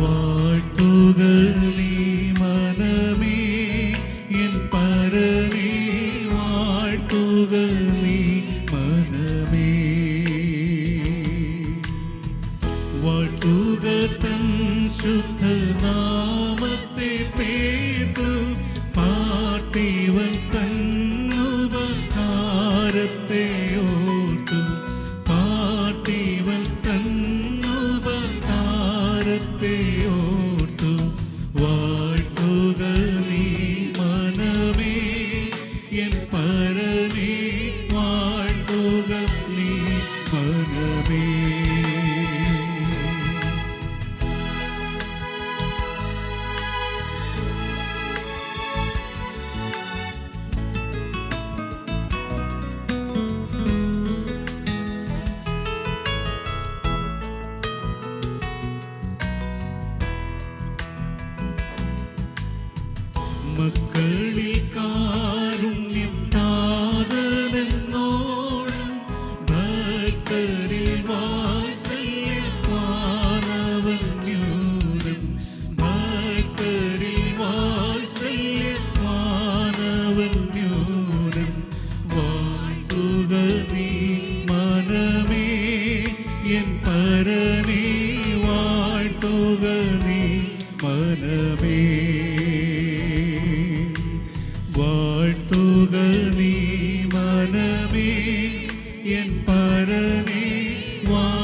வாழ்த்துகளே மனமே என் பரமே. வாழ்த்துகளே மனமே. வாழ்த்துகத்தன் சுத்த வார்த்தையோட்டும் வாழ்த்துகள் நீ மனமே என் பரமே வாழ்த்துகள் நீ மனமே மக்களில் கா one.